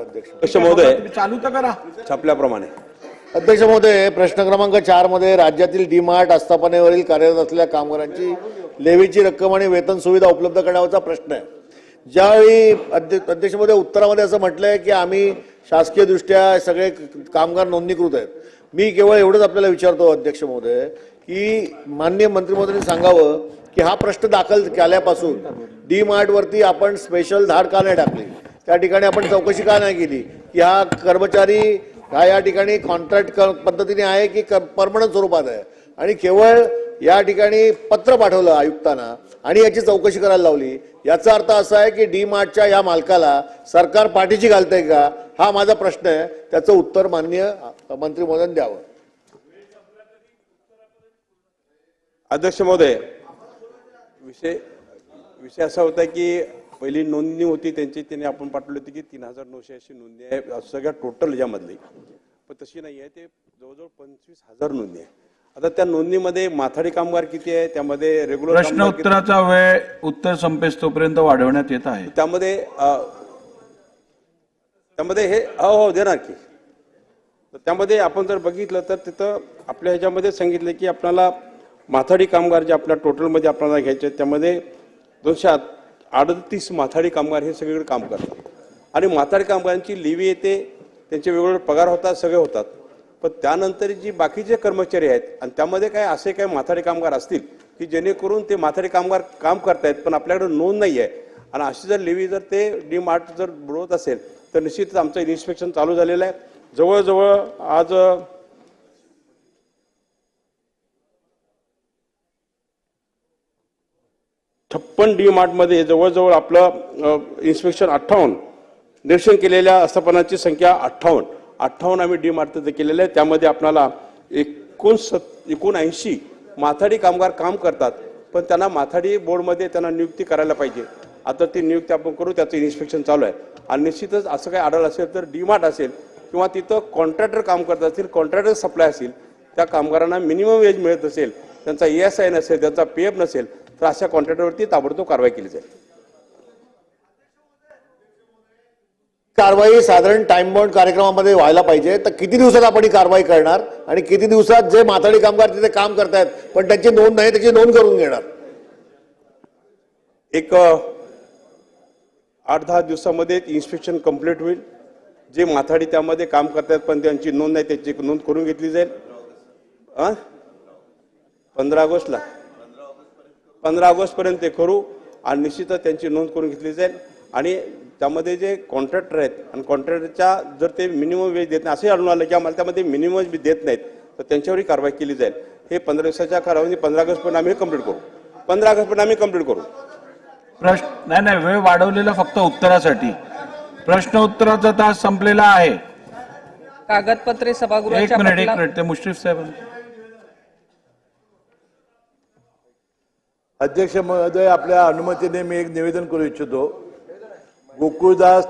अध्यक्ष. महोदय चालू तर करा. छापल्याप्रमाणे. अध्यक्ष महोदय प्रश्न क्रमांक चारमध्ये राज्यातील डीमार्ट आस्थापनेवरील कार्यरत असलेल्या कामगारांची लेवीची रक्कम आणि वेतन सुविधा उपलब्ध करण्याचा प्रश्न आहे. ज्यावेळी अध्य- अध्यक्ष महोदय उत्तरामध्ये असं म्हटलंय की आम्ही शासकीय दृष्ट्या सगळे कामगार नोंदणीकृत आहेत. मी केवळ एवढंच आपल्याला विचारतो अध्यक्ष महोदय की माननीय मंत्री महोदयांनी सांगावं की हा प्रश्न दाखल केल्यापासून डी मार्ट वरती आपण स्पेशल धाड का नाही टाकली? त्या ठिकाणी आपण चौकशी का नाही केली? की हा कर्मचारी हा या ठिकाणी कॉन्ट्रॅक्ट पद्धतीने आहे की परमनंट स्वरूपात आहे? आणि केवळ या ठिकाणी पत्र पाठवलं आयुक्तांना आणि याची चौकशी करायला लावली. याचा अर्थ असा आहे की डी मार्टच्या या मालकाला सरकार पाठीची घालतंय का? हा माझा प्रश्न आहे. त्याचं उत्तर माननीय मंत्री महोदयांनी द्यावं. अध्यक्ष महोदय विषय विषय असा होता की पहिली नोंदणी होती त्यांची त्याने आपण पाठवली होती की तीन हजार नऊशे अशी नोंदणी आहे. सगळ्या टोटल यामधली. पण तशी नाही आहे ते जवळजवळ पंचवीस हजार नोंदणी आहे. आता त्या नोंदणीमध्ये माथाडी कामगार किती आहे त्यामध्ये रेग्युलर प्रश्न उत्तराचा वेळ उत्तर संपेस तोपर्यंत वाढवण्यात येत आहे. त्यामध्ये त्यामध्ये हे हो हो देणार की. तर त्यामध्ये आपण जर बघितलं तर तिथं आपल्या ह्याच्यामध्ये सांगितलं की आपल्याला माथाडी कामगार जे आपल्या टोटलमध्ये आपल्याला घ्यायचे त्यामध्ये दोनशे अडतीस माथाडी कामगार हे सगळीकडे काम करतात. आणि माथाडी कामगारांची लिवी येते त्यांचे वेगवेगळे पगार होतात सगळे होतात. पण त्यानंतर जी बाकीचे कर्मचारी आहेत आणि त्यामध्ये काय असे काही माथाडी कामगार असतील की जेणेकरून ते माथाडी कामगार काम करतायत पण आपल्याकडे नोंद नाही आहे आणि अशी जर लिव्ही जर ते डी मार्ट जर बुडवत असेल तर निश्चितच आमचं इन्स्पेक्शन चालू झालेलं आहे. जवळजवळ आज छप्पन डी मार्टमध्ये जवळजवळ आपलं इन्स्पेक्शन अठ्ठावन्न. निरीक्षण केलेल्या आस्थापनाची संख्या अठ्ठावन्न. अठ्ठावन्न आम्ही डी मार्टमध्ये केलेलं आहे. त्यामध्ये आपणाला एकोणसत् एकोणऐंशी माथाडी कामगार काम करतात पण त्यांना माथाडी बोर्डमध्ये त्यांना नियुक्ती करायला पाहिजे. आता ती नियुक्ती आपण करू त्याचं इन्स्पेक्शन चालू आहे. आणि निश्चितच असं काही आढळलं असेल तर डी मार्ट असेल किंवा तिथं कॉन्ट्रॅक्टर काम करत असतील कॉन्ट्रॅक्टर सप्लाय असेल त्या कामगारांना मिनिमम वेज मिळत असेल त्यांचा ई एस आय नसेल त्यांचा पी एफ नसेल तर अशा कॉन्ट्रॅक्टरवरती ताबडतोब कारवाई केली जाईल. कारवाई साधारण टाइम बाउंड कार्यक्रमामध्ये व्हायला पाहिजे. तर किती दिवसात आपण ही कारवाई करणार? आणि किती दिवसात जे माथाडी कामगार तिथे काम करतायत पण त्यांची नोंद नाही त्याची नोंद करून घेणार? एक आठ दहा दिवसामध्ये इन्स्पेक्शन कंप्लीट होईल. जे माथाडी त्यामध्ये काम करतात पण त्यांची नोंद नाही त्याची एक नोंद करून घेतली जाईल? पंधरा ऑगस्टला. पंधरा ऑगस्टपर्यंत ते करू आणि निश्चितच त्यांची नोंद करून घेतली जाईल. आणि त्यामध्ये जे कॉन्ट्रॅक्टर आहेत आणि कॉन्ट्रॅक्टरच्या जर ते मिनिमम वेज देत नाही असंही आढळून आलं की आम्हाला त्यामध्ये मिनिमम वेज देत नाहीत तर त्यांच्यावरही कारवाई केली जाईल. हे पंधरा दिवसाच्या कालावधी पंधरा ऑगस्टपर्यंत आम्ही कंप्लीट करू. पंधरा ऑगस्टपर्यंत आम्ही कंप्लीट करू. प्रश्न नाही नाही वेळ वाढवलेला फक्त उत्तरासाठी. प्रश्न उत्तराचा तास संपलेला आहे. कागदपत्रे एक सभागृहाच्या मिनिट एक मिनिट ते मुश्रीफ साहेब अध्यक्ष महोदय आपल्या अनुमतीने मी एक निवेदन करू इच्छितो. गोकुळदास